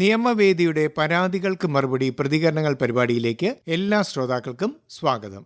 നിയമവേദിയുടെ പരാതികൾക്ക് മറുപടി പ്രതികരണങ്ങൾ പരിപാടിയിലേക്ക് എല്ലാ ശ്രോതാക്കൾക്കും സ്വാഗതം.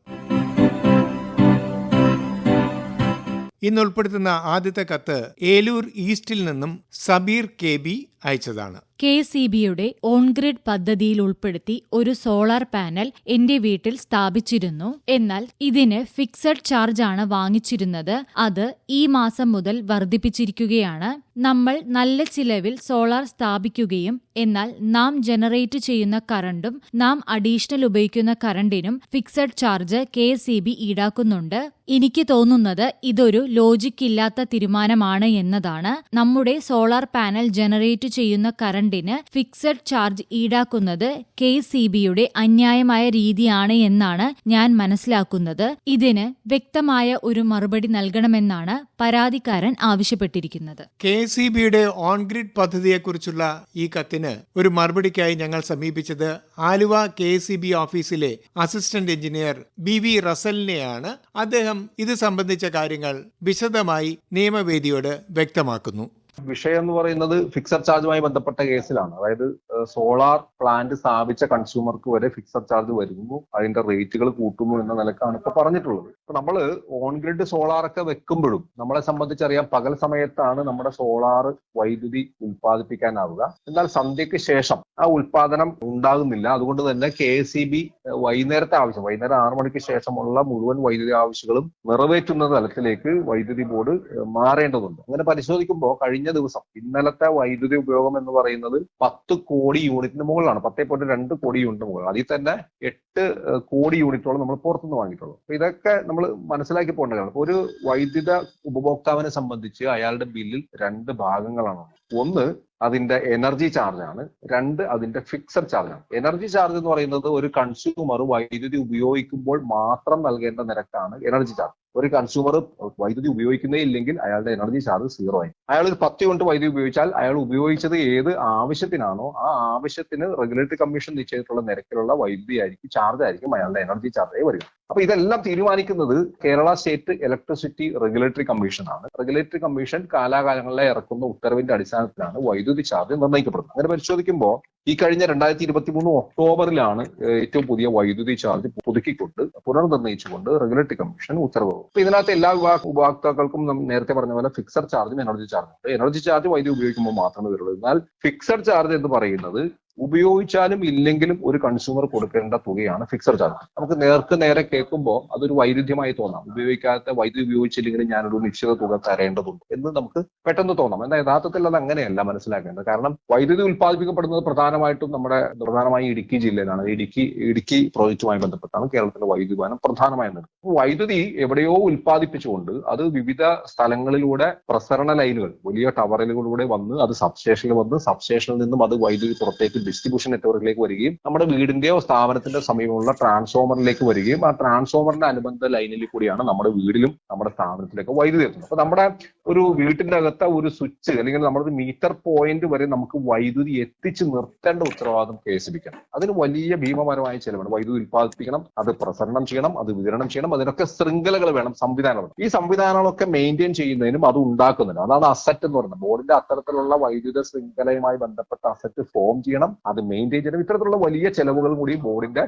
ഇന്ന് ഉൾപ്പെടുത്തുന്ന ആദ്യത്തെ കത്ത് ഏലൂർ ഈസ്റ്റിൽ നിന്നും സബീർ കെ ബി അയച്ചതാണ്. കെ സി ബിയുടെ ഓൺഗ്രിഡ് പദ്ധതിയിൽ ഉൾപ്പെടുത്തി ഒരു സോളാർ പാനൽ എന്റെ വീട്ടിൽ സ്ഥാപിച്ചിരുന്നു. എന്നാൽ ഇതിന് ഫിക്സഡ് ചാർജ് ആണ് വാങ്ങിച്ചിരുന്നത്. അത് ഈ മാസം മുതൽ വർദ്ധിപ്പിച്ചിരിക്കുകയാണ്. നമ്മൾ നല്ല ചിലവിൽ സോളാർ സ്ഥാപിക്കുകയും എന്നാൽ നാം ജനറേറ്റ് ചെയ്യുന്ന കറണ്ടും നാം അഡീഷണൽ ഉപയോഗിക്കുന്ന കറണ്ടിനും fixed charge K C B ഈടാക്കുന്നുണ്ട്. എനിക്ക് തോന്നുന്നത് ഇതൊരു ലോജിക്കില്ലാത്ത തീരുമാനമാണ് എന്നതാണ്. നമ്മുടെ സോളാർ പാനൽ ജനറേറ്റ് ചെയ്യുന്ന കറണ്ടിന് ഫിക്സഡ് ചാർജ് ഈടാക്കുന്നത് കെ സി ബിയുടെ അന്യായമായ രീതിയാണ് എന്നാണ് ഞാൻ മനസ്സിലാക്കുന്നത്. ഇതിന് വ്യക്തമായ ഒരു മറുപടി നൽകണമെന്നാണ് പരാതിക്കാരൻ ആവശ്യപ്പെട്ടിരിക്കുന്നത്. കെ സി ബിയുടെ ഓൺ ഓൺഗ്രിഡ് പദ്ധതിയെക്കുറിച്ചുള്ള ഈ കത്തിന് ഒരു മറുപടിക്കായി ഞങ്ങൾ സമീപിച്ചത് ആലുവ കെ സി ബി ഓഫീസിലെ അസിസ്റ്റന്റ് എഞ്ചിനീയർ ബി വി റസലിനെയാണ്. അദ്ദേഹം ഇത് സംബന്ധിച്ച കാര്യങ്ങൾ വിശദമായി നിയമവേദിയോട് വ്യക്തമാക്കുന്നു. വിഷയം എന്ന് പറയുന്നത് ഫിക്സഡ് ചാർജുമായി ബന്ധപ്പെട്ട കേസിലാണ്. അതായത് സോളാർ പ്ലാന്റ് സ്ഥാപിച്ച കൺസ്യൂമർക്ക് വരെ ഫിക്സഡ് ചാർജ് വരുന്നു. അതിന്റെ റേറ്റുകൾ കൂട്ടുന്നു എന്ന നിലക്കാണ് ഇപ്പൊ പറഞ്ഞിട്ടുള്ളത്. നമ്മൾ ഓൺ ഗ്രിഡ് സോളാർ ഒക്കെ വെക്കുമ്പോഴും നമ്മളെ സംബന്ധിച്ചറിയാം പകൽ സമയത്താണ് നമ്മുടെ സോളാർ വൈദ്യുതി ഉൽപ്പാദിപ്പിക്കാനാവുക. എന്നാൽ സന്ധ്യയ്ക്ക് ശേഷം ആ ഉൽപാദനം ഉണ്ടാകുന്നില്ല. അതുകൊണ്ട് തന്നെ കെ സി ബി വൈകുന്നേരത്തെ ആവശ്യം വൈകുന്നേരം ആറു മണിക്ക് ശേഷമുള്ള മുഴുവൻ വൈദ്യുതി ആവശ്യങ്ങളും നിറവേറ്റുന്ന തലത്തിലേക്ക് വൈദ്യുതി ബോർഡ് മാറേണ്ടതുണ്ട്. അങ്ങനെ പരിശോധിക്കുമ്പോൾ കഴിഞ്ഞ ദിവസം ഇന്നലത്തെ വൈദ്യുതി ഉപയോഗം എന്ന് പറയുന്നത് പത്ത് കോടി യൂണിറ്റിന് മുകളിലാണ്. പത്തേ പോയിന്റ് രണ്ട് കോടി യൂണിറ്റിന് മുകളിൽ. അതിൽ തന്നെ എട്ട് കോടി യൂണിറ്റോളം നമ്മൾ പുറത്തുനിന്ന് വാങ്ങിയിട്ടുള്ളൂ. ഇതൊക്കെ നമ്മൾ മനസ്സിലാക്കി പോകേണ്ട കാര്യം. ഒരു വൈദ്യുത ഉപഭോക്താവിനെ സംബന്ധിച്ച് അയാളുടെ ബില്ലിൽ രണ്ട് ഭാഗങ്ങളാണ്. ഒന്ന് അതിന്റെ എനർജി ചാർജാണ്. രണ്ട് അതിന്റെ ഫിക്സഡ് ചാർജാണ്. എനർജി ചാർജ് എന്ന് പറയുന്നത് ഒരു കൺസ്യൂമർ വൈദ്യുതി ഉപയോഗിക്കുമ്പോൾ മാത്രം നൽകേണ്ട നിരക്കാണ് എനർജി ചാർജ്. ഒരു കൺസ്യൂമർ വൈദ്യുതി ഉപയോഗിക്കുന്നേ ഇല്ലെങ്കിൽ അയാളുടെ എനർജി ചാർജ് സീറോ ആയി. അയാൾ ഒരു പത്ത് യൂണിറ്റ് വൈദ്യുതി ഉപയോഗിച്ചാൽ അയാൾ ഉപയോഗിച്ചത് ഏത് ആവശ്യത്തിനാണോ ആ ആവശ്യത്തിന് റെഗുലേറ്ററി കമ്മീഷൻ നിശ്ചയിച്ചിട്ടുള്ള നിരക്കിലുള്ള വൈദ്യുതി ആയിരിക്കും ചാർജ് ആയിരിക്കും അയാളുടെ എനർജി ചാർജായി വരിക. അപ്പൊ ഇതെല്ലാം തീരുമാനിക്കുന്നത് Kerala state electricity regulatory commission ആണ്. റെഗുലേറ്ററി കമ്മീഷൻ കാലാകാലങ്ങളിലെ ഇറക്കുന്ന ഉത്തരവിന്റെ അടിസ്ഥാനത്തിലാണ് വൈദ്യുതി ചാർജ് നിർണയിക്കപ്പെടുന്നത്. അങ്ങനെ പരിശോധിക്കുമ്പോൾ ഈ കഴിഞ്ഞ രണ്ടായിരത്തി ഇരുപത്തി മൂന്ന് ഒക്ടോബറിലാണ് ഏറ്റവും പുതിയ വൈദ്യുതി ചാർജ് പുതുക്കിക്കൊണ്ട് പുനർനിർണയിച്ചുകൊണ്ട് റെഗുലേറ്ററി കമ്മീഷൻ ഉത്തരവ് അപ്പൊ ഇതിനകത്ത് എല്ലാ ഉപഭോക്താക്കൾക്കും നേരത്തെ പറഞ്ഞ പോലെ ഫിക്സഡ് ചാർജും എനർജി ചാർജും എനർജി ചാർജ് വൈദ്യുതി ഉപയോഗിക്കുമ്പോൾ മാത്രമേ വരുള്ളൂ. എന്നാൽ ഫിക്സഡ് ചാർജ് എന്ന് പറയുന്നത് ഉപയോഗിച്ചാലും ഇല്ലെങ്കിലും ഒരു കൺസ്യൂമർ കൊടുക്കേണ്ട തുകയാണ് ഫിക്സഡ് ചാർജ് നമുക്ക് നേർക്ക് നേരെ കേൾക്കുമ്പോൾ അതൊരു വൈരുദ്ധ്യമായി തോന്നാം. ഉപയോഗിക്കാത്ത വൈദ്യുതി ഉപയോഗിച്ചില്ലെങ്കിലും ഞാനൊരു നിശ്ചിത തുക തരേണ്ടതുണ്ട് എന്ന് നമുക്ക് പെട്ടെന്ന് തോന്നാം. എന്നാൽ യഥാർത്ഥത്തിൽ അത് അങ്ങനെയല്ല മനസ്സിലാക്കേണ്ടത്. കാരണം വൈദ്യുതി ഉൽപ്പാദിപ്പിക്കപ്പെടുന്നത് പ്രധാനമായിട്ടും നമ്മുടെ പ്രധാനമായും ഇടുക്കി ജില്ലയിലാണ്. ഇടുക്കി ഇടുക്കി പ്രോജക്റ്റുമായി ബന്ധപ്പെട്ടാണ് കേരളത്തിലെ വൈദ്യുതി വാനം പ്രധാനമായി നടക്കുന്നത് വൈദ്യുതി എവിടെയോ ഉൽപ്പാദിപ്പിച്ചുകൊണ്ട് അത് വിവിധ സ്ഥലങ്ങളിലൂടെ പ്രസരണ ലൈനുകൾ വലിയ ടവറുകളിലൂടെ വന്ന് അത് സബ്സ്റ്റേഷനിൽ വന്ന് സബ്സ്റ്റേഷനിൽ നിന്നും അത് വൈദ്യുതി പുറത്തേക്ക് ഡിസ്ട്രിബ്യൂഷൻ നെറ്റ്വർക്കിലേക്ക് വരികയും നമ്മുടെ വീടിന്റെയോ സ്ഥാപനത്തിന്റെ സമീപമുള്ള ട്രാൻസ്ഫോമറിലേക്ക് വരികയും ആ ട്രാൻസ്ഫോമറിന്റെ അനുബന്ധ ലൈനിൽ കൂടിയാണ് നമ്മുടെ വീടിലും നമ്മുടെ സ്ഥാപനത്തിലേക്ക് വൈദ്യുതി എത്തുന്നത്. അപ്പൊ നമ്മുടെ ഒരു വീട്ടിന്റെ അകത്ത ഒരു സ്വിച്ച് അല്ലെങ്കിൽ നമ്മുടെ മീറ്റർ പോയിന്റ് വരെ നമുക്ക് വൈദ്യുതി എത്തിച്ച് നിർത്തേണ്ട ഉത്തരവാദിത്വം കെ എസ് ബിക്കാണ് അതിന് വലിയ ഭീമപരമായ ചെലവാണ്. വൈദ്യുതി ഉൽപ്പാദിപ്പിക്കണം അത് പ്രസരണം ചെയ്യണം അത് വിതരണം ചെയ്യണം അതിനൊക്കെ ശൃംഖലകൾ വേണം സംവിധാനങ്ങൾ ഈ സംവിധാനങ്ങളൊക്കെ മെയിന്റെയിൻ ചെയ്യുന്നതിനും അത് ഉണ്ടാക്കുന്നതിനും അതാണ് അസറ്റ് എന്ന് പറയുന്നത്. ബോർഡിന്റെ അത്തരത്തിലുള്ള വൈദ്യുത ശൃംഖലയുമായി ബന്ധപ്പെട്ട അസറ്റ് ഫോം ചെയ്യണം അത് മെയിന്റെയിൻ ചെയ്യണം. ഇത്തരത്തിലുള്ള വലിയ ചെലവുകൾ കൂടി ബോർഡിന്റെ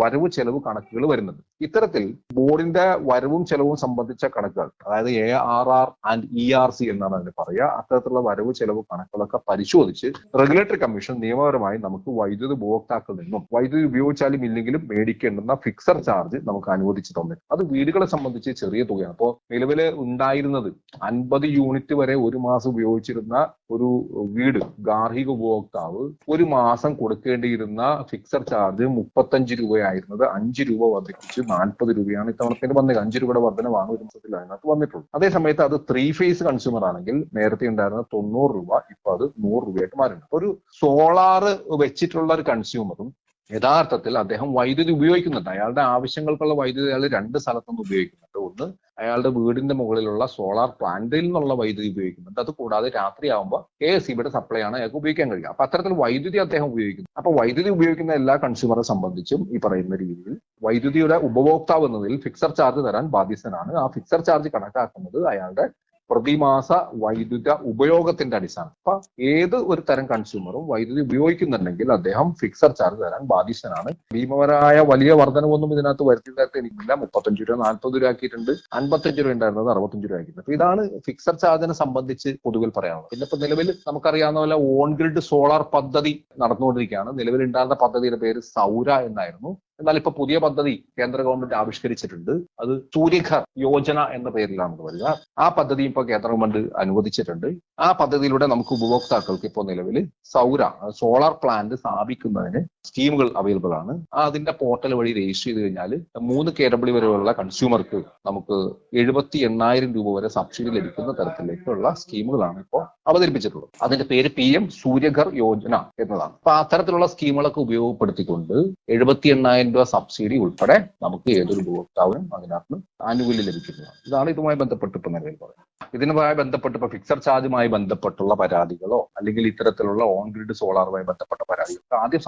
വരവ് ചെലവ് കണക്കുകൾ വരുന്നത്. ഇത്തരത്തിൽ ബോർഡിന്റെ വരവും ചെലവും സംബന്ധിച്ച കണക്കുകൾ അതായത് A R R and E R C എന്നാണ് അതിന് പറയുക അത്തരത്തിലുള്ള വരവ് ചെലവ് കണക്കുകളൊക്കെ പരിശോധിച്ച് റെഗുലേറ്ററി കമ്മീഷൻ നിയമപരമായി നമുക്ക് വൈദ്യുതി ഉപഭോക്താക്കളിൽ നിന്നും വൈദ്യുതി ഉപയോഗിച്ചാലും ഇല്ലെങ്കിലും മേടിക്കേണ്ടുന്ന ഫിക്സർ ചാർജ് നമുക്ക് അനുവദിച്ചു തന്നു. അത് വീടുകളെ സംബന്ധിച്ച് ചെറിയ തുകയാണ്. അപ്പോൾ നിലവിൽ ഉണ്ടായിരുന്നത് അൻപത് യൂണിറ്റ് വരെ ഒരു മാസം ഉപയോഗിച്ചിരുന്ന ഒരു വീട് ഗാർഹിക ഉപഭോക്താവ് ഒരു മാസം കൊടുക്കേണ്ടിയിരുന്ന ഫിക്സർ ചാർജ് മുപ്പത്തഞ്ച് രൂപയായിരുന്നത് അഞ്ച് രൂപ വർദ്ധിപ്പിച്ച് നാൽപ്പത് രൂപയാണ്. ഇത്തവണത്തിന് വന്നത് അഞ്ച് രൂപയുടെ വർധനമാണ് ഒരു മാസത്തിൽ അതിനകത്ത് വന്നിട്ടുള്ളത് അതേ സമയത്ത് അത് ത്രീ ഫേസ് കൺസ്യൂമർ ആണെങ്കിൽ നേരത്തെ ഉണ്ടായിരുന്ന തൊണ്ണൂറ് രൂപ ഇപ്പൊ അത് നൂറ് രൂപയായിട്ട് മാറിയിട്ടുണ്ട് ഒരു സോളാർ വെച്ചിട്ടുള്ള ഒരു കൺസ്യൂമറും യഥാർത്ഥത്തിൽ അദ്ദേഹം വൈദ്യുതി ഉപയോഗിക്കുന്നുണ്ട്. അയാളുടെ ആവശ്യങ്ങൾക്കുള്ള വൈദ്യുതി അയാൾ രണ്ട് സ്ഥലത്തുനിന്ന് ഉപയോഗിക്കുന്നുണ്ട്. ഒന്ന് അയാളുടെ വീടിന്റെ മുകളിലുള്ള സോളാർ പ്ലാന്റിൽ നിന്നുള്ള വൈദ്യുതി ഉപയോഗിക്കുന്നുണ്ട്. അത് കൂടാതെ രാത്രിയാകുമ്പോൾ കെ എസ് സിബിയുടെ സപ്ലൈ ആണ് അയാൾക്ക് ഉപയോഗിക്കാൻ കഴിയുക. അപ്പൊ അത്തരത്തിൽ വൈദ്യുതി അദ്ദേഹം ഉപയോഗിക്കുന്നു. അപ്പൊ വൈദ്യുതി ഉപയോഗിക്കുന്ന എല്ലാ കൺസ്യൂമറെ സംബന്ധിച്ചും ഈ പറയുന്ന രീതിയിൽ വൈദ്യുതിയുടെ ഉപഭോക്താവ് എന്നതിൽ ഫിക്സർ ചാർജ് തരാൻ ബാധ്യസ്ഥനാണ്. ആ ഫിക്സർ ചാർജ് കണക്കാക്കുന്നത് അയാളുടെ പ്രതിമാസ വൈദ്യുത ഉപയോഗത്തിന്റെ അടിസ്ഥാനം. അപ്പൊ ഏത് ഒരു തരം കൺസ്യൂമറും വൈദ്യുതി ഉപയോഗിക്കുന്നുണ്ടെങ്കിൽ അദ്ദേഹം ഫിക്സഡ് ചാർജ് തരാൻ ബാധ്യസ്ഥനാണ്. ഭീമപരമായ വലിയ വർധനവൊന്നും ഇതിനകത്ത് വരുത്തിയതായിട്ട് എനിക്കില്ല. മുപ്പത്തഞ്ച് രൂപ നാൽപ്പത് രൂപ ആക്കിയിട്ടുണ്ട്. അൻപത്തഞ്ച് രൂപ ഉണ്ടായിരുന്നത് അറുപത്തഞ്ച് രൂപ ആക്കിയിട്ടുണ്ട്. അപ്പൊ ഇതാണ് ഫിക്സഡ് ചാർജിനെ സംബന്ധിച്ച് പൊതുവിൽ പറയാനുള്ളത്. പിന്നെ ഇപ്പൊ നിലവിൽ നമുക്കറിയാവുന്ന പോലെ ഓൺ ഗ്രിഡ് സോളാർ പദ്ധതി നടന്നുകൊണ്ടിരിക്കുകയാണ്. നിലവിൽ ഉണ്ടായിരുന്ന പദ്ധതിയുടെ പേര് സൗര എന്നായിരുന്നു. എന്നാൽ ഇപ്പൊ പുതിയ പദ്ധതി കേന്ദ്ര ഗവൺമെന്റ് ആവിഷ്കരിച്ചിട്ടുണ്ട്. അത് സൂര്യഘർ യോജന എന്ന പേരിലാണ് വരിക. ആ പദ്ധതി ഇപ്പൊ കേന്ദ്ര ഗവൺമെന്റ് അനുവദിച്ചിട്ടുണ്ട്. ആ പദ്ധതിയിലൂടെ നമുക്ക് ഉപഭോക്താക്കൾക്ക് ഇപ്പോൾ നിലവിൽ സൗര സോളാർ പ്ലാന്റ് സ്ഥാപിക്കുന്നതിന് സ്കീമുകൾ അവൈലബിൾ ആണ്. അതിന്റെ പോർട്ടൽ വഴി രജിസ്റ്റർ ചെയ്ത് കഴിഞ്ഞാൽ മൂന്ന് കെ ഡബ്ല്യു വരെയുള്ള കൺസ്യൂമർക്ക് നമുക്ക് എഴുപത്തി എണ്ണായിരം രൂപ വരെ സബ്സിഡി ലഭിക്കുന്ന തരത്തിലേക്കുള്ള സ്കീമുകളാണ് ഇപ്പോൾ അവതരിപ്പിച്ചിട്ടുള്ളത്. അതിന്റെ പേര് പി എം സൂര്യഘർ യോജന എന്നതാണ്. അപ്പൊ അത്തരത്തിലുള്ള സ്കീമുകളൊക്കെ ഉപയോഗപ്പെടുത്തിക്കൊണ്ട് എഴുപത്തി എണ്ണായിരം രൂപ സബ്സിഡി ഉൾപ്പെടെ നമുക്ക് ഏതൊരു ഉപഭോക്താവിനും അതിനകത്ത് ആനുകൂല്യം ലഭിക്കുന്നതാണ്. ഇതാണ് ഇതുമായി ബന്ധപ്പെട്ട് ഇപ്പൊ നിലവിൽ പറയുന്നത്. ഇതിനുമായി ബന്ധപ്പെട്ട് ഇപ്പൊ ഫിക്സഡ് ചാർജുമായി ബന്ധപ്പെട്ടുള്ള പരാതികളോ അല്ലെങ്കിൽ ഇത്തരത്തിലുള്ള ഓൺഗ്രിഡ് സോളാറുമായി ബന്ധപ്പെട്ട പരാതികളോ ആദ്യം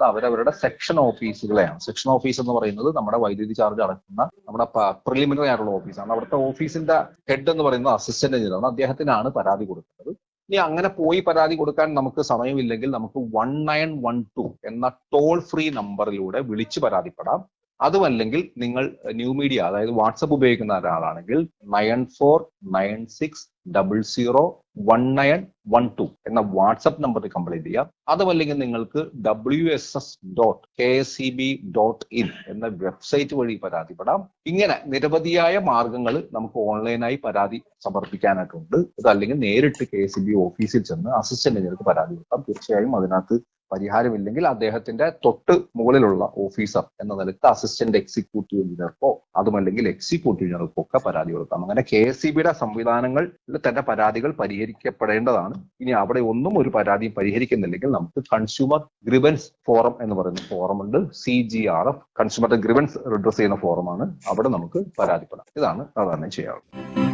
സമീപിക്കേണ്ടത് അവരവരുടെ സെക്ഷൻ ഓഫീസുകളെയാണ് സെക്ഷൻ ഓഫീസ് എന്ന് പറയുന്നത് നമ്മുടെ വൈദ്യുതി ചാർജ് അടക്കുന്ന നമ്മുടെ പ്രിലിമിനറി ആയിട്ടുള്ള ഓഫീസാണ് അവിടുത്തെ ഓഫീസിന്റെ ഹെഡ് എന്ന് പറയുന്നത് അസിസ്റ്റന്റ് എഞ്ചിനീയറാണ് അദ്ദേഹത്തിനാണ് പരാതി കൊടുക്കുന്നത്. ഇനി അങ്ങനെ പോയി പരാതി കൊടുക്കാൻ നമുക്ക് സമയമില്ലെങ്കിൽ നമുക്ക് വൺ നയൻ വൺ ടു എന്ന ടോൾ ഫ്രീ നമ്പറിലൂടെ വിളിച്ച് പരാതിപ്പെടാം. അതുമല്ലെങ്കിൽ നിങ്ങൾ ന്യൂ മീഡിയ അതായത് വാട്സപ്പ് ഉപയോഗിക്കുന്ന ഒരാളാണെങ്കിൽ nine four nine six double zero one nine one two എന്ന വാട്സപ്പ് നമ്പറിൽ കംപ്ലൈന്റ് ചെയ്യാം. അതുമല്ലെങ്കിൽ നിങ്ങൾക്ക് W S S dot K S C B dot in എന്ന വെബ്സൈറ്റ് വഴി പരാതിപ്പെടാം. ഇങ്ങനെ നിരവധിയായ മാർഗങ്ങൾ നമുക്ക് ഓൺലൈനായി പരാതി സമർപ്പിക്കാനായിട്ടുണ്ട്. അതല്ലെങ്കിൽ നേരിട്ട് കെ എസ് സി ബി ഓഫീസിൽ ചെന്ന് അസിസ്റ്റന്റ് എഞ്ചിനീയർക്ക് പരാതി കൊടുക്കാം. തീർച്ചയായും അതിനകത്ത് പരിഹാരമില്ലെങ്കിൽ അദ്ദേഹത്തിന്റെ തൊട്ട് മുകളിലുള്ള ഓഫീസർ എന്ന നിലയ്ക്ക് അസിസ്റ്റന്റ് എക്സിക്യൂട്ടീവ് എഞ്ചിനീയർക്കോ അതുമല്ലെങ്കിൽ എക്സിക്യൂട്ടീവ് എഞ്ചിനീയർക്കോ ഒക്കെ പരാതി കൊടുക്കാം. അങ്ങനെ കെ എസ് സി ബിയുടെ സംവിധാനങ്ങളിൽ തന്നെ പരാതികൾ പരിഹരിക്കപ്പെടേണ്ടതാണ്. ഇനി അവിടെ ഒന്നും ഒരു പരാതി പരിഹരിക്കുന്നില്ലെങ്കിൽ നമുക്ക് കൺസ്യൂമർ ഗ്രിവൻസ് ഫോറം എന്ന് പറയുന്ന ഫോറം ഉണ്ട്. C G R F consumer grievance redress ചെയ്യുന്ന ഫോറമാണ് അവിടെ നമുക്ക് പരാതിപ്പെടാം. ഇതാണ് സാധാരണ ചെയ്യാറുള്ളത്.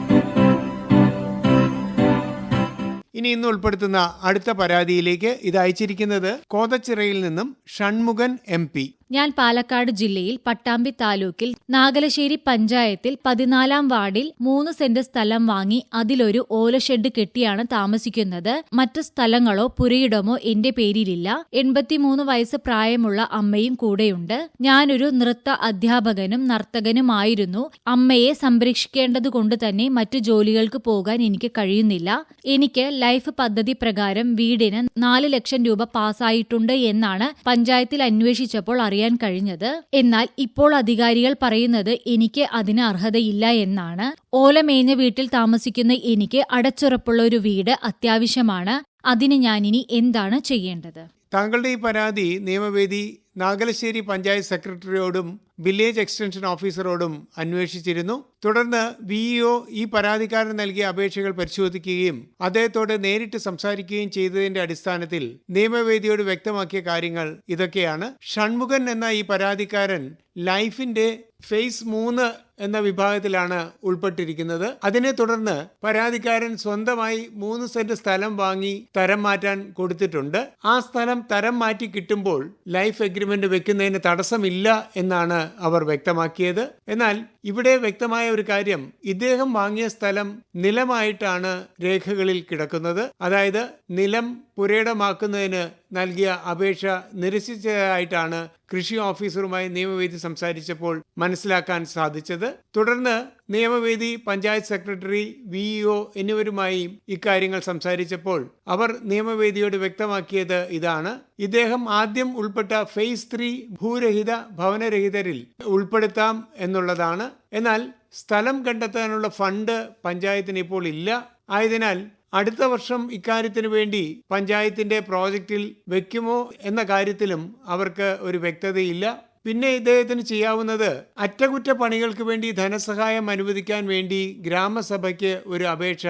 ഇനി ഇന്ന് ഉൾപ്പെടുത്തുന്ന അടുത്ത പരാതിയിലേക്ക് ഇത് അയച്ചിരിക്കുന്നത് കോതച്ചിറയിൽ നിന്നും ഷൺമുഖൻ എം പി. ഞാൻ പാലക്കാട് ജില്ലയിൽ പട്ടാമ്പി താലൂക്കിൽ നാഗലശ്ശേരി പഞ്ചായത്തിൽ പതിനാലാം വാർഡിൽ മൂന്ന് സെന്റ് സ്ഥലം വാങ്ങി അതിലൊരു ഓല ഷെഡ് കെട്ടിയാണ് താമസിക്കുന്നത്. മറ്റു സ്ഥലങ്ങളോ പുരയിടമോ എന്റെ പേരിലില്ല. എൺപത്തിമൂന്ന് വയസ്സ് പ്രായമുള്ള അമ്മയും കൂടെയുണ്ട്. ഞാനൊരു നൃത്ത അധ്യാപകനും നർത്തകനുമായിരുന്നു. അമ്മയെ സംരക്ഷിക്കേണ്ടതുകൊണ്ട് തന്നെ മറ്റു ജോലികൾക്ക് പോകാൻ എനിക്ക് കഴിയുന്നില്ല. എനിക്ക് ലൈഫ് പദ്ധതി പ്രകാരം വീടിന് നാല് ലക്ഷം രൂപ പാസ്സായിട്ടുണ്ട് എന്നാണ് പഞ്ചായത്തിൽ അന്വേഷിച്ചപ്പോൾ അറിയാൻ കഴിഞ്ഞത് എന്നാൽ ഇപ്പോൾ അധികാരികൾ പറയുന്നത് എനിക്ക് അതിന് അർഹതയില്ല എന്നാണ്. ഓലമേഞ്ഞ വീട്ടിൽ താമസിക്കുന്ന എനിക്ക് അടച്ചുറപ്പുള്ള ഒരു വീട് അത്യാവശ്യമാണ്. അതിന് ഞാനിനി എന്താണ് ചെയ്യേണ്ടത്? താങ്കളുടെ ഈ പരാതി നിയമവേദി നാഗലശ്ശേരി പഞ്ചായത്ത് സെക്രട്ടറിയോടും വില്ലേജ് എക്സ്റ്റൻഷൻ ഓഫീസറോടും അന്വേഷിച്ചിരുന്നു. തുടർന്ന് വിഇഒ ഈ പരാതിക്കാരൻ നൽകിയ അപേക്ഷകൾ പരിശോധിക്കുകയും അദ്ദേഹത്തോട് നേരിട്ട് സംസാരിക്കുകയും ചെയ്തതിന്റെ അടിസ്ഥാനത്തിൽ നിയമവേദിയോട് വ്യക്തമാക്കിയ കാര്യങ്ങൾ ഇതൊക്കെയാണ്. ഷൺമുഖൻ എന്ന ഈ പരാതിക്കാരൻ ലൈഫിന്റെ ഫേസ് മൂന്ന് എന്ന വിഭാഗത്തിലാണ് ഉൾപ്പെട്ടിരിക്കുന്നത്. അതിനെ തുടർന്ന് പരാതിക്കാരൻ സ്വന്തമായി മൂന്ന് സെന്റ് സ്ഥലം വാങ്ങി തരം മാറ്റാൻ കൊടുത്തിട്ടുണ്ട്. ആ സ്ഥലം തരം മാറ്റി കിട്ടുമ്പോൾ ലൈഫ് എഗ്രിമെന്റ് വെക്കുന്നതിന് തടസ്സമില്ല എന്നാണ് അവർ വ്യക്തമാക്കിയത്. എന്നാൽ ഇവിടെ വ്യക്തമായ ഒരു കാര്യം ഇദ്ദേഹം വാങ്ങിയ സ്ഥലം നിലമായിട്ടാണ് രേഖകളിൽ കിടക്കുന്നത്. അതായത് നിലം പുരയിടമാക്കുന്നതിന് നൽകിയ അപേക്ഷ നിരസിച്ചതായിട്ടാണ് കൃഷി ഓഫീസറുമായി നിയമവേദി സംസാരിച്ചപ്പോൾ മനസ്സിലാക്കാൻ സാധിച്ചത്. തുടർന്ന് നിയമവേദി പഞ്ചായത്ത് സെക്രട്ടറി വി ഇഒ എന്നിവരുമായി ഇക്കാര്യങ്ങൾ സംസാരിച്ചപ്പോൾ അവർ നിയമവേദിയോട് വ്യക്തമാക്കിയത് ഇതാണ്. ഇദ്ദേഹം ആദ്യം ഉൾപ്പെട്ട ഫേസ് ത്രീ ഭൂരഹിത ഭവനരഹിതരിൽ ഉൾപ്പെടുത്താം എന്നുള്ളതാണ്. എന്നാൽ സ്ഥലം കണ്ടെത്താനുള്ള ഫണ്ട് പഞ്ചായത്തിന് ഇപ്പോൾ ഇല്ല. ആയതിനാൽ അടുത്ത വർഷം ഇക്കാര്യത്തിന് വേണ്ടി പഞ്ചായത്തിന്റെ പ്രോജക്റ്റിൽ വെക്കുമോ എന്ന കാര്യത്തിലും അവർക്ക് ഒരു വ്യക്തതയില്ല. പിന്നെ ഇദ്ദേഹത്തിന് ചെയ്യാവുന്നത് അറ്റകുറ്റപ്പണികൾക്ക് വേണ്ടി ധനസഹായം അനുവദിക്കാൻ വേണ്ടി ഗ്രാമസഭയ്ക്ക് ഒരു അപേക്ഷ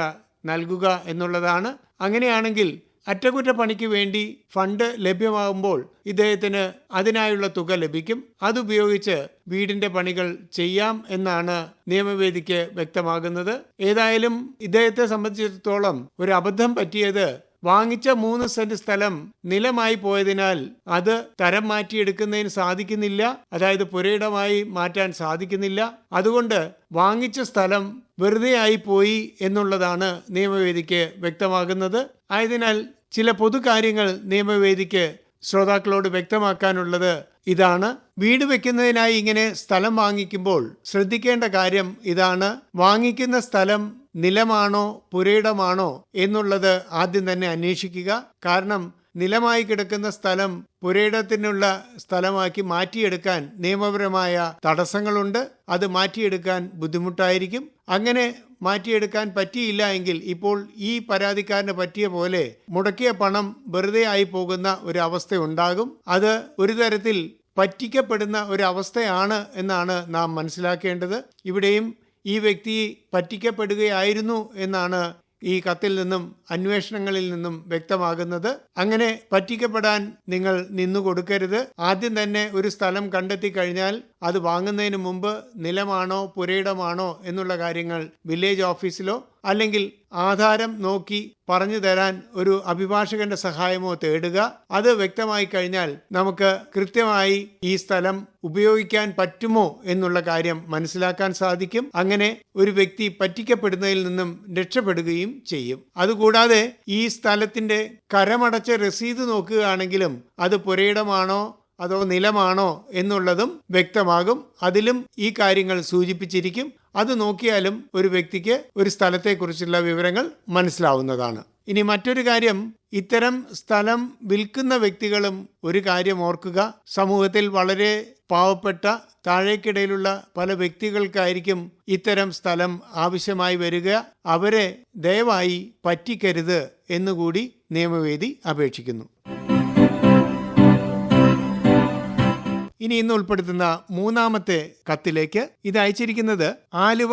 നൽകുക എന്നുള്ളതാണ്. അങ്ങനെയാണെങ്കിൽ അറ്റകുറ്റപ്പണിക്ക് വേണ്ടി ഫണ്ട് ലഭ്യമാകുമ്പോൾ ഇദ്ദേഹത്തിന് അതിനായുള്ള തുക ലഭിക്കും. അതുപയോഗിച്ച് വീടിന്റെ പണികൾ ചെയ്യാം എന്നാണ് നിയമവേദിക്ക് വ്യക്തമാകുന്നത്. ഏതായാലും ഇദ്ദേഹത്തെ സംബന്ധിച്ചിടത്തോളം ഒരു അബദ്ധം പറ്റിയത് വാങ്ങിച്ച മൂന്ന് സെന്റ് സ്ഥലം നിലമായി പോയതിനാൽ അത് തരം മാറ്റിയെടുക്കുന്നതിന് സാധിക്കുന്നില്ല. അതായത് പുരയിടമായി മാറ്റാൻ സാധിക്കുന്നില്ല. അതുകൊണ്ട് വാങ്ങിച്ച സ്ഥലം വെറുതെ ആയിപ്പോയി പോയി എന്നുള്ളതാണ് നിയമവേദിക്ക് വ്യക്തമാകുന്നത്. ആയതിനാൽ ചില പൊതുകാര്യങ്ങൾ നിയമവേദിക്ക് ശ്രോതാക്കളോട് വ്യക്തമാക്കാനുള്ളത് ഇതാണ്. വീട് വെക്കുന്നതിനായി ഇങ്ങനെ സ്ഥലം വാങ്ങിക്കുമ്പോൾ ശ്രദ്ധിക്കേണ്ട കാര്യം ഇതാണ്. വാങ്ങിക്കുന്ന സ്ഥലം നിലമാണോ പുരയിടമാണോ എന്നുള്ളത് ആദ്യം തന്നെ അന്വേഷിക്കുക. കാരണം നിലമായി കിടക്കുന്ന സ്ഥലം പുരയിടത്തിനുള്ള സ്ഥലമാക്കി മാറ്റിയെടുക്കാൻ നിയമപരമായ തടസ്സങ്ങളുണ്ട്. അത് മാറ്റിയെടുക്കാൻ ബുദ്ധിമുട്ടായിരിക്കും. അങ്ങനെ മാറ്റിയെടുക്കാൻ പറ്റിയില്ല എങ്കിൽ ഇപ്പോൾ ഈ പരാതിക്കാരന് പറ്റിയ പോലെ മുടക്കിയ പണം വെറുതെ ആയി പോകുന്ന ഒരു അവസ്ഥ ഉണ്ടാകും അത് ഒരു തരത്തിൽ പറ്റിക്കപ്പെടുന്ന ഒരു അവസ്ഥയാണ് എന്നാണ് നാം മനസ്സിലാക്കേണ്ടത്. ഇവിടെയും ഈ വ്യക്തി പറ്റിക്കപ്പെടുകയായിരുന്നു എന്നാണ് ഈ കത്തിൽ നിന്നും അന്വേഷണങ്ങളിൽ നിന്നും വ്യക്തമാകുന്നത്. അങ്ങനെ പറ്റിക്കപ്പെടാൻ നിങ്ങൾ നിന്നു കൊടുക്കരുത് ആദ്യം തന്നെ ഒരു സ്ഥലം കണ്ടെത്തി കഴിഞ്ഞാൽ അത് വാങ്ങുന്നതിന് മുമ്പ് നിലമാണോ പുരയിടമാണോ എന്നുള്ള കാര്യങ്ങൾ വില്ലേജ് ഓഫീസിലോ അല്ലെങ്കിൽ ആധാരം നോക്കി പറഞ്ഞു തരാൻ ഒരു അഭിഭാഷകന്റെ സഹായമോ തേടുക. അത് വ്യക്തമായി കഴിഞ്ഞാൽ നമുക്ക് കൃത്യമായി ഈ സ്ഥലം ഉപയോഗിക്കാൻ പറ്റുമോ എന്നുള്ള കാര്യം മനസ്സിലാക്കാൻ സാധിക്കും. അങ്ങനെ ഒരു വ്യക്തി പറ്റിക്കപ്പെടുന്നതിൽ നിന്നും രക്ഷപ്പെടുകയും ചെയ്യും. അതുകൂടാതെ ഈ സ്ഥലത്തിന്റെ കരമടച്ച രസീത് നോക്കുകയാണെങ്കിലും അത് പുരയിടമാണോ അതോ നിലമാണോ എന്നുള്ളതും വ്യക്തമാകും. അതിലും ഈ കാര്യങ്ങൾ സൂചിപ്പിച്ചിരിക്കും. അത് നോക്കിയാലും ഒരു വ്യക്തിക്ക് ഒരു സ്ഥലത്തെക്കുറിച്ചുള്ള വിവരങ്ങൾ മനസ്സിലാവുന്നതാണ്. ഇനി മറ്റൊരു കാര്യം ഇത്തരം സ്ഥലം വിൽക്കുന്ന വ്യക്തികളും ഒരു കാര്യം ഓർക്കുക. സമൂഹത്തിൽ വളരെ പാവപ്പെട്ട താഴേക്കിടയിലുള്ള പല വ്യക്തികൾക്കായിരിക്കും ഇത്തരം സ്ഥലം ആവശ്യമായി വരിക. അവരെ ദയവായി പറ്റിക്കരുത് എന്നുകൂടി നിയമവേദി അപേക്ഷിക്കുന്നു. ഇനി ഇന്ന് ഉൾപ്പെടുത്തുന്ന മൂന്നാമത്തെ കത്തിലേക്ക് ഇത് അയച്ചിരിക്കുന്നത് ആലുവ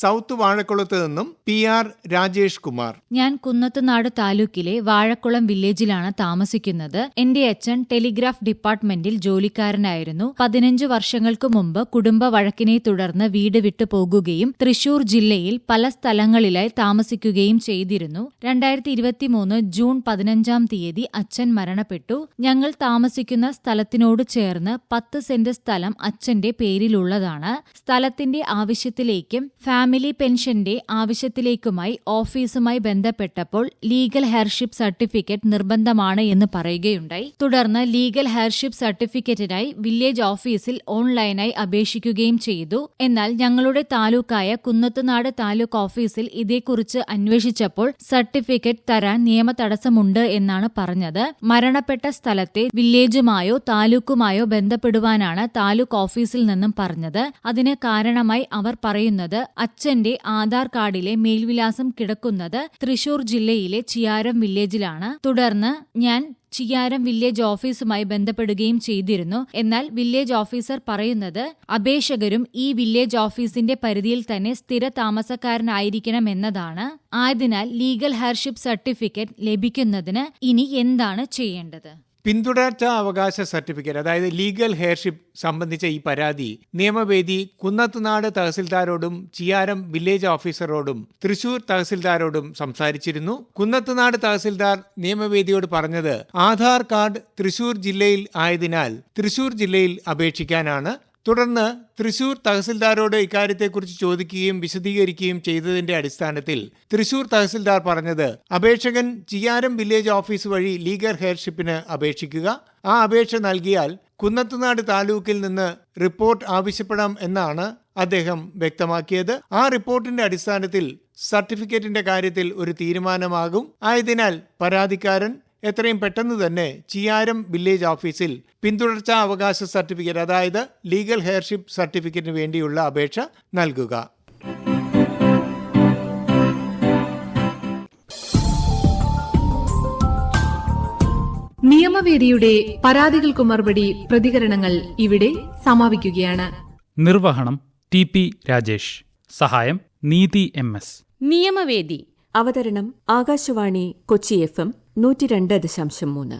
സൗത്ത് വാഴക്കുളത്ത് നിന്നും പി ആർ രാജേഷ് കുമാർ. ഞാൻ കുന്നത്തുനാട് താലൂക്കിലെ വാഴക്കുളം വില്ലേജിലാണ് താമസിക്കുന്നത്. എന്റെ അച്ഛൻ ടെലിഗ്രാഫ് ഡിപ്പാർട്ട്മെന്റിൽ ജോലിക്കാരനായിരുന്നു. പതിനഞ്ചു വർഷങ്ങൾക്ക് മുമ്പ് കുടുംബ വഴക്കിനെ തുടർന്ന് വീട് വിട്ടു പോകുകയും തൃശൂർ ജില്ലയിൽ പല സ്ഥലങ്ങളിലായി താമസിക്കുകയും ചെയ്തിരുന്നു. രണ്ടായിരത്തി ഇരുപത്തിമൂന്ന് ജൂൺ പതിനഞ്ചാം തീയതി അച്ഛൻ മരണപ്പെട്ടു. ഞങ്ങൾ താമസിക്കുന്ന സ്ഥലത്തിനോട് ചേർന്ന് പത്ത് സെന്റ് സ്ഥലം അച്ഛന്റെ പേരിലുള്ളതാണ്. സ്ഥലത്തിന്റെ ആവശ്യത്തിലേക്കും ഫാമിലി പെൻഷന്റെ ആവശ്യത്തിലേക്കുമായി ഓഫീസുമായി ബന്ധപ്പെട്ടപ്പോൾ ലീഗൽ ഹെയർഷിപ്പ് സർട്ടിഫിക്കറ്റ് നിർബന്ധമാണ് എന്ന് പറയുകയുണ്ടായി. തുടർന്ന് ലീഗൽ ഹെയർഷിപ്പ് സർട്ടിഫിക്കറ്റിനായി വില്ലേജ് ഓഫീസിൽ ഓൺലൈനായി അപേക്ഷിക്കുകയും ചെയ്തു. എന്നാൽ ഞങ്ങളുടെ താലൂക്കായ കുന്നത്തുനാട് താലൂക്ക് ഓഫീസിൽ ഇതേക്കുറിച്ച് അന്വേഷിച്ചപ്പോൾ സർട്ടിഫിക്കറ്റ് തരാൻ നിയമ തടസ്സമുണ്ട് എന്നാണ് പറഞ്ഞത്. മരണപ്പെട്ട സ്ഥലത്തെ വില്ലേജുമായോ താലൂക്കുമായോ ബന്ധപ്പെടുവാനാണ് താലൂക്ക് ഓഫീസിൽ നിന്നും പറഞ്ഞത്. അതിന് കാരണമായി അവർ പറയുന്നത് അച്ഛന്റെ ആധാർ കാർഡിലെ മേൽവിലാസം കിടക്കുന്നത് തൃശൂർ ജില്ലയിലെ ചിയാരം വില്ലേജിലാണ്. തുടർന്ന് ഞാൻ ചിയാരം വില്ലേജ് ഓഫീസുമായി ബന്ധപ്പെടുകയും ചെയ്തിരുന്നു. എന്നാൽ വില്ലേജ് ഓഫീസർ പറയുന്നത് അപേക്ഷകരും ഈ വില്ലേജ് ഓഫീസിന്റെ പരിധിയിൽ തന്നെ സ്ഥിര താമസക്കാരനായിരിക്കണം എന്നതാണ്. ആയതിനാൽ ലീഗൽ ഹെയർഷിപ്പ് സർട്ടിഫിക്കറ്റ് ലഭിക്കുന്നതിന് ഇനി എന്താണ് ചെയ്യേണ്ടത്? പിന്തുടർച്ചാ അവകാശ സർട്ടിഫിക്കറ്റ് അതായത് ലീഗൽ ഹെയർഷിപ്പ് സംബന്ധിച്ച ഈ പരാതി നിയമവേദി കുന്നത്തുനാട് തഹസിൽദാരോടും ചിയാരം വില്ലേജ് ഓഫീസറോടും തൃശൂർ തഹസിൽദാരോടും സംസാരിച്ചിരുന്നു. കുന്നത്തുനാട് തഹസിൽദാർ നിയമവേദിയോട് പറഞ്ഞത് ആധാർ കാർഡ് തൃശൂർ ജില്ലയിൽ ആയതിനാൽ തൃശൂർ ജില്ലയിൽ അപേക്ഷിക്കാനാണ്. തുടർന്ന് തൃശൂർ തഹസിൽദാരോട് ഇക്കാര്യത്തെക്കുറിച്ച് ചോദിക്കുകയും വിശദീകരിക്കുകയും ചെയ്തതിന്റെ അടിസ്ഥാനത്തിൽ തൃശൂർ തഹസിൽദാർ പറഞ്ഞത് അപേക്ഷകൻ ചിയാരം വില്ലേജ് ഓഫീസ് വഴി ലീഗൽ ഹെയർഷിപ്പിന് അപേക്ഷിക്കുക. ആ അപേക്ഷ നൽകിയാൽ കുന്നത്തുനാട് താലൂക്കിൽ നിന്ന് റിപ്പോർട്ട് ആവശ്യപ്പെടാം എന്നാണ് അദ്ദേഹം വ്യക്തമാക്കിയത്. ആ റിപ്പോർട്ടിന്റെ അടിസ്ഥാനത്തിൽ സർട്ടിഫിക്കറ്റിന്റെ കാര്യത്തിൽ ഒരു തീരുമാനമാകും. ആയതിനാൽ പരാതിക്കാരൻ എത്രയും പെട്ടെന്ന് തന്നെ ചിയാരം വില്ലേജ് ഓഫീസിൽ പിന്തുടർച്ചാ അവകാശ സർട്ടിഫിക്കറ്റ് അതായത് ലീഗൽ ഹെയർഷിപ്പ് സർട്ടിഫിക്കറ്റിന് വേണ്ടിയുള്ള അപേക്ഷ നൽകുക. നിയമവേദിയുടെ പരാതികൾക്ക് മറുപടി പ്രതികരണങ്ങൾ ഇവിടെ സമാപിക്കുകയാണ്. നിർവഹണം ടി പി രാജേഷ്. സഹായം നീതി എം എസ്. നിയമവേദി അവതരണം ആകാശവാണി കൊച്ചി എഫ് എം നൂറ്റി രണ്ട് ദശാംശം മൂന്ന്.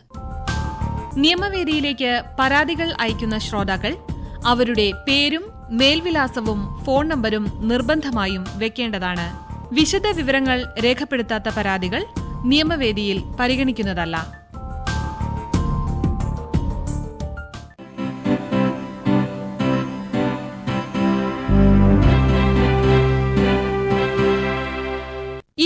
നിയമവേദിയിലേക്ക് പരാതികൾ അയക്കുന്ന ശ്രോതാക്കൾ അവരുടെ പേരും മേൽവിലാസവും ഫോൺ നമ്പരും നിർബന്ധമായും വെക്കേണ്ടതാണ്. വിശദ വിവരങ്ങൾ രേഖപ്പെടുത്താത്ത പരാതികൾ നിയമവേദിയിൽ പരിഗണിക്കുന്നതല്ല.